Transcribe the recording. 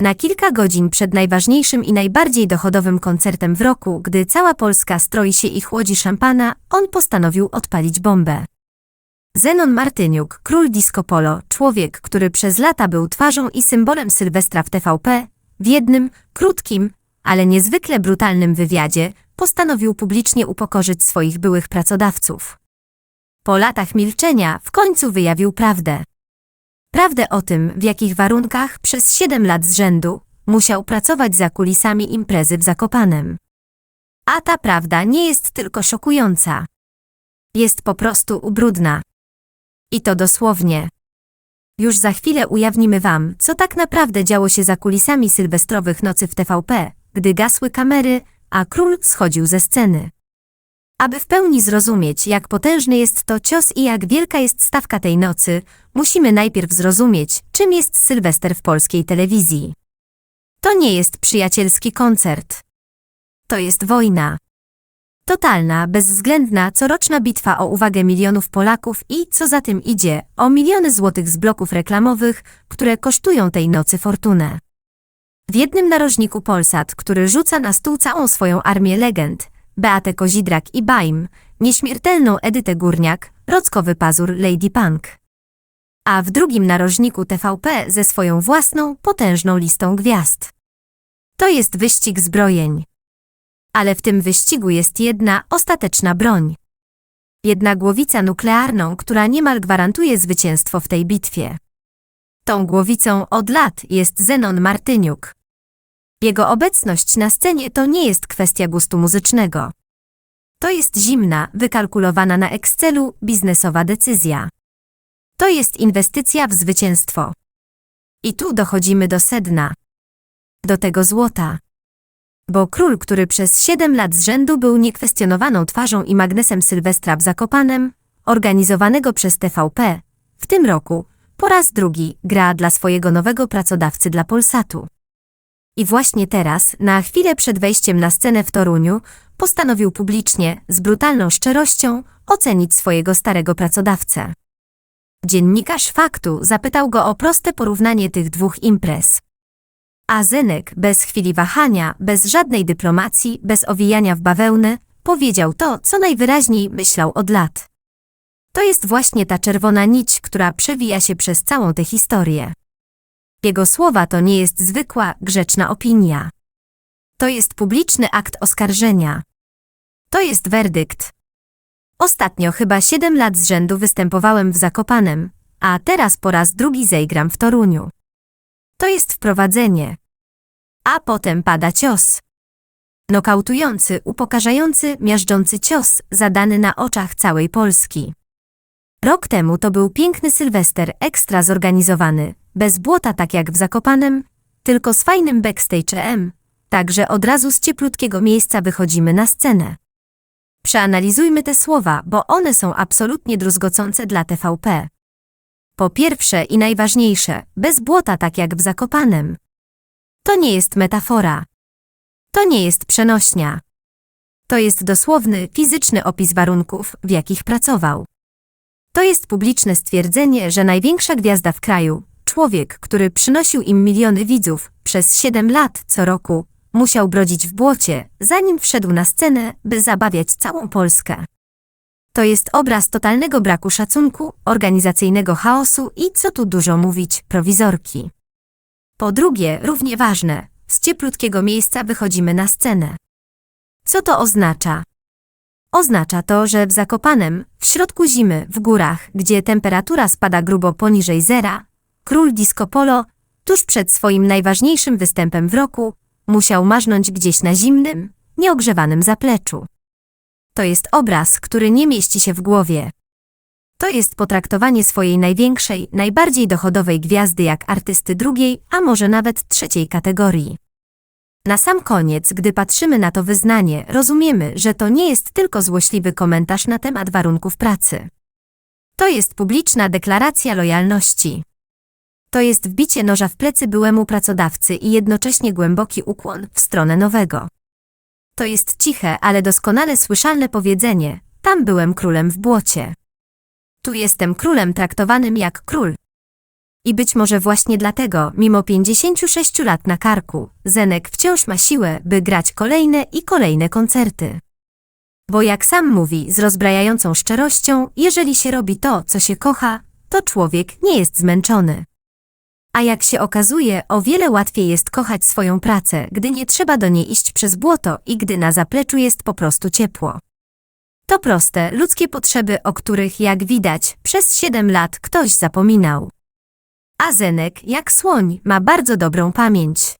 Na kilka godzin przed najważniejszym i najbardziej dochodowym koncertem w roku, gdy cała Polska stroi się i chłodzi szampana, on postanowił odpalić bombę. Zenon Martyniuk, król disco polo, człowiek, który przez lata był twarzą i symbolem Sylwestra w TVP, w jednym, krótkim, ale niezwykle brutalnym wywiadzie postanowił publicznie upokorzyć swoich byłych pracodawców. Po latach milczenia w końcu wyjawił prawdę. Prawdę o tym, w jakich warunkach przez 7 lat z rzędu musiał pracować za kulisami imprezy w Zakopanem. A ta prawda nie jest tylko szokująca. Jest po prostu ubrudna. I to dosłownie. Już za chwilę ujawnimy Wam, co tak naprawdę działo się za kulisami sylwestrowych nocy w TVP, gdy gasły kamery, a król schodził ze sceny. Aby w pełni zrozumieć, jak potężny jest to cios i jak wielka jest stawka tej nocy, musimy najpierw zrozumieć, czym jest Sylwester w polskiej telewizji. To nie jest przyjacielski koncert. To jest wojna. Totalna, bezwzględna, coroczna bitwa o uwagę milionów Polaków i, co za tym idzie, o miliony złotych z bloków reklamowych, które kosztują tej nocy fortunę. W jednym narożniku Polsat, który rzuca na stół całą swoją armię legend, Beatę Kozidrak i Baim, nieśmiertelną Edytę Górniak, Rockowy Pazur Lady Punk. A w drugim narożniku TVP ze swoją własną, potężną listą gwiazd. To jest wyścig zbrojeń. Ale w tym wyścigu jest jedna ostateczna broń. Jedna głowica nuklearną, która niemal gwarantuje zwycięstwo w tej bitwie. Tą głowicą od lat jest Zenon Martyniuk. Jego obecność na scenie to nie jest kwestia gustu muzycznego. To jest zimna, wykalkulowana na Excelu biznesowa decyzja. To jest inwestycja w zwycięstwo. I tu dochodzimy do sedna. Do tego złota. Bo król, który przez 7 lat z rzędu był niekwestionowaną twarzą i magnesem Sylwestra w Zakopanem, organizowanego przez TVP, w tym roku po raz drugi gra dla swojego nowego pracodawcy dla Polsatu. I właśnie teraz, na chwilę przed wejściem na scenę w Toruniu, postanowił publicznie, z brutalną szczerością, ocenić swojego starego pracodawcę. Dziennikarz faktu zapytał go o proste porównanie tych dwóch imprez. A Zenek, bez chwili wahania, bez żadnej dyplomacji, bez owijania w bawełnę, powiedział to, co najwyraźniej myślał od lat. To jest właśnie ta czerwona nić, która przewija się przez całą tę historię. Jego słowa to nie jest zwykła, grzeczna opinia. To jest publiczny akt oskarżenia. To jest werdykt. Ostatnio chyba siedem lat z rzędu występowałem w Zakopanem, a teraz po raz drugi zejgram w Toruniu. To jest wprowadzenie. A potem pada cios. Nokautujący, upokarzający, miażdżący cios zadany na oczach całej Polski. Rok temu to był piękny Sylwester ekstra zorganizowany, bez błota tak jak w Zakopanem, tylko z fajnym backstage EM, także od razu z cieplutkiego miejsca wychodzimy na scenę. Przeanalizujmy te słowa, bo one są absolutnie druzgocące dla TVP. Po pierwsze i najważniejsze, bez błota tak jak w Zakopanem. To nie jest metafora. To nie jest przenośnia. To jest dosłowny, fizyczny opis warunków, w jakich pracował. To jest publiczne stwierdzenie, że największa gwiazda w kraju, człowiek, który przynosił im miliony widzów przez 7 lat co roku, musiał brodzić w błocie, zanim wszedł na scenę, by zabawiać całą Polskę. To jest obraz totalnego braku szacunku, organizacyjnego chaosu i, co tu dużo mówić, prowizorki. Po drugie, równie ważne, z cieplutkiego miejsca wychodzimy na scenę. Co to oznacza? Oznacza to, że w Zakopanem, w środku zimy, w górach, gdzie temperatura spada grubo poniżej zera, król disco polo, tuż przed swoim najważniejszym występem w roku, musiał marznąć gdzieś na zimnym, nieogrzewanym zapleczu. To jest obraz, który nie mieści się w głowie. To jest potraktowanie swojej największej, najbardziej dochodowej gwiazdy jak artysty drugiej, a może nawet trzeciej kategorii. Na sam koniec, gdy patrzymy na to wyznanie, rozumiemy, że to nie jest tylko złośliwy komentarz na temat warunków pracy. To jest publiczna deklaracja lojalności. To jest wbicie noża w plecy byłemu pracodawcy i jednocześnie głęboki ukłon w stronę nowego. To jest ciche, ale doskonale słyszalne powiedzenie: Tam byłem królem w błocie. Tu jestem królem traktowanym jak król. I być może właśnie dlatego, mimo 56 lat na karku, Zenek wciąż ma siłę, by grać kolejne i kolejne koncerty. Bo jak sam mówi z rozbrajającą szczerością, jeżeli się robi to, co się kocha, to człowiek nie jest zmęczony. A jak się okazuje, o wiele łatwiej jest kochać swoją pracę, gdy nie trzeba do niej iść przez błoto i gdy na zapleczu jest po prostu ciepło. To proste, ludzkie potrzeby, o których, jak widać, przez 7 lat ktoś zapominał. A Zenek, jak słoń, ma bardzo dobrą pamięć.